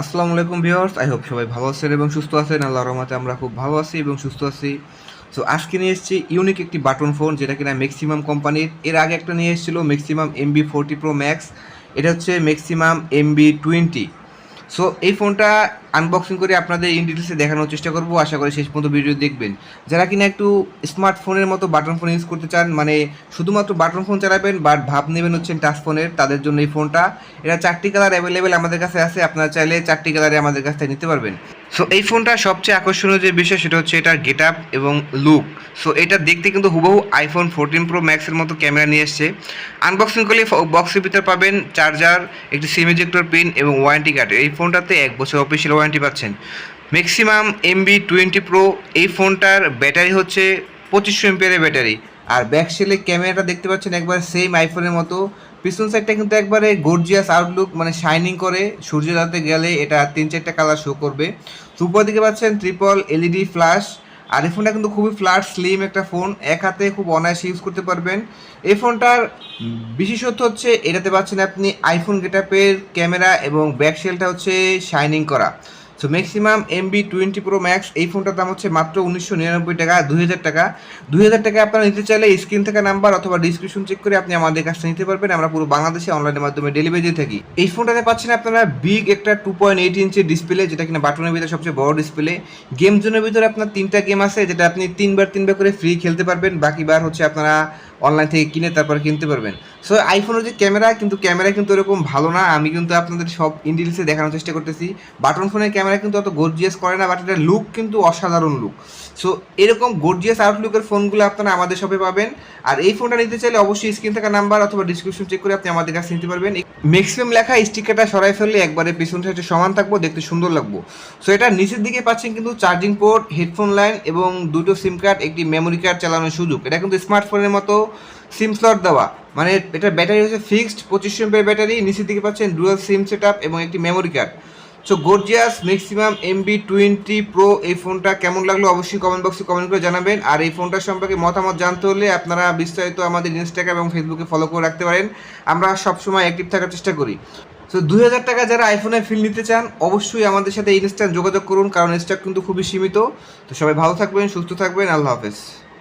আসসালামু আলাইকুম viewers, I hope সবাই ভালো আছেন এবং সুস্থ আছেন। আল্লাহর রহমতে আমরা খুব ভালো আছি এবং সুস্থ আছি। সো আজকে নিয়ে এসেছি ইউনিক একটি বাটন ফোন যেটা কিনা ম্যাক্সিমাম কোম্পানির এর আগে একটা নিয়ে এসেছিল maximum MB forty pro max এটা হচ্ছে ম্যাক্সিমাম এমবি টোয়েন্টি সো এই ফোনটা আনবক্সিং করে আপনাদের ইন ডিটেলসে দেখানোর চেষ্টা করব। আশা করি শেষ পর্যন্ত ভিডিও দেখবেন। যারা কিনা একটু স্মার্টফোনের মতো বাটন ফোন ইউজ করতে চান মানে শুধুমাত্র বাটন ফোন চালাবেন বাট ভাব নেবেন হচ্ছেন টাচ ফোনের তাদের জন্য এই ফোনটা এটা চারটি কালার অ্যাভেলেবেল আমাদের কাছে আছে, আপনারা চাইলে চারটি কালারে আমাদের কাছ থেকে নিতে পারবেন। সো এই ফোনটা সবচেয়ে আকর্ষণীয় যে বিষয় সেটা হচ্ছে এটার গেট আপ এবং লুক সো এটা দেখতে কিন্তু হুবহু আইফোন ফোরটিন প্রো ম্যাক্সের মতো ক্যামেরা নিয়ে এসছে। আনবক্সিং করলে বক্সের ভিতরে পাবেন চার্জার একটি সিম ইজেক্টর পিন এবং ওয়ারেন্টি কার্ড এই ফোনটাতে এক বছর অফিসিয়াল ওয়ারেন্টি পাচ্ছেন। ম্যাক্সিমাম এমবি টোয়েন্টি প্রো এই ফোনটার ব্যাটারি হচ্ছে পঁচিশশো এমপিয়ারের ব্যাটারি আর ব্যাক সেলে ক্যামেরাটা দেখতে পাচ্ছেন একবার সেম আইফোনের মতো। পিছন সাইডটা কিন্তু একবারে গর্জিয়াস আউটলুক মানে শাইনিং করে। সূর্য রাতে গেলে এটা তিন চারটা কালার শো করবে। উপর দিকে পাচ্ছেন ট্রিপল এলইডি ফ্ল্যাশ আর এই ফোনটা কিন্তু খুবই ফ্ল্যাট স্লিম একটা ফোন এক হাতে খুব অনায়াসে ইউজ করতে পারবেন। এই ফোনটার বিশেষত্ব হচ্ছে, এটাতে পাচ্ছেন আপনি আইফোন গেটআপের ক্যামেরা এবং ব্যাক সেলটা হচ্ছে শাইনিং করা। So maximum MB twenty pro max এই ফোনটার দাম হচ্ছে মাত্র উনিশশো নিরানব্বই টাকা, দুই হাজার টাকা। দুই হাজার টাকা আপনারা নিতে চাইলে স্ক্রিন থেকে নাম্বার অথবা ডিসক্রিপশন চেক করে আপনি আমাদের কাছ নিতে পারবেন। আমরা পুরো বাংলাদেশে অনলাইনের মাধ্যমে ডেলিভারি দিয়ে থাকি। এই ফোনটাতে পাচ্ছেন আপনারা বিগ একটা টু পয়েন্ট এইট ইঞ্চের ডিসপ্লে যেটা কিনা বাটনের ভিতরে সবচেয়ে বড় ডিসপ্লে গেম জোনের ভিতরে আপনার তিনটা গেম আছে, যেটা আপনি তিনবার তিনবার করে ফ্রি খেলতে পারবেন। বাকিবার হচ্ছে আপনারা অনলাইন থেকে কিনে তারপর কিনতে পারবেন। সো আইফোনের যে ক্যামেরা কিন্তু ক্যামেরা কিন্তু এরকম ভালো না। আমি কিন্তু আপনাদের সব ইন্ডিলসে দেখানোর চেষ্টা করতেছি। বাটন ফোনের ক্যামেরা কিন্তু অত গর্জিয়াস করে না বাট এটার লুক কিন্তু অসাধারণ লুক সো এরকম গর্জিয়াস আউটলুকের ফোনগুলো আপনারা আমাদের শপে পাবেন। আর এই ফোনটা নিতে চাইলে অবশ্যই স্ক্রিন থাকা নাম্বার অথবা ডিসক্রিপশন চেক করে আপনি আমাদের কাছে নিতে পারবেন। ম্যাক্সিমাম লেখা স্টিকারটা সরাই ফেললে একবারে পিছন সাইডে সমান থাকব, দেখতে সুন্দর লাগবো। সো এটা নিচের দিকে পাচ্ছেন কিন্তু চার্জিং পোর্ট হেডফোন লাইন এবং দুটো সিম কার্ড একটি মেমোরি কার্ড চালানোর সুযোগ। এটা কিন্তু স্মার্টফোনের মতো সিম স্লট দেওয়া। মানে এটার ব্যাটারি হচ্ছে ফিক্সড পঁচিশশো এমপের ব্যাটারি, নিচের দিকে পাচ্ছেন ডুয়াল সিম সেট এবং একটি memory card so gorgeous maximum MB twenty pro এই ফোনটা কেমন লাগল অবশ্যই কমেন্ট বক্সে কমেন্ট করে জানাবেন। আর এই ফোনটার সম্পর্কে মতামত জানতে হলে আপনারা বিস্তারিত আমাদের ইনস্টাগ্রাম এবং ফেসবুকে ফলো করে রাখতে পারেন। আমরা সবসময় অ্যাক্টিভ থাকার চেষ্টা করি। সো দুই হাজার টাকা যারা আইফোনের ফিল নিতে চান, অবশ্যই আমাদের সাথে ইনস্ট্যান্ট যোগাযোগ করুন, কারণ স্টক কিন্তু খুবই সীমিত। তো সবাই ভালো থাকবেন, সুস্থ থাকবেন, আল্লাহ হাফেজ।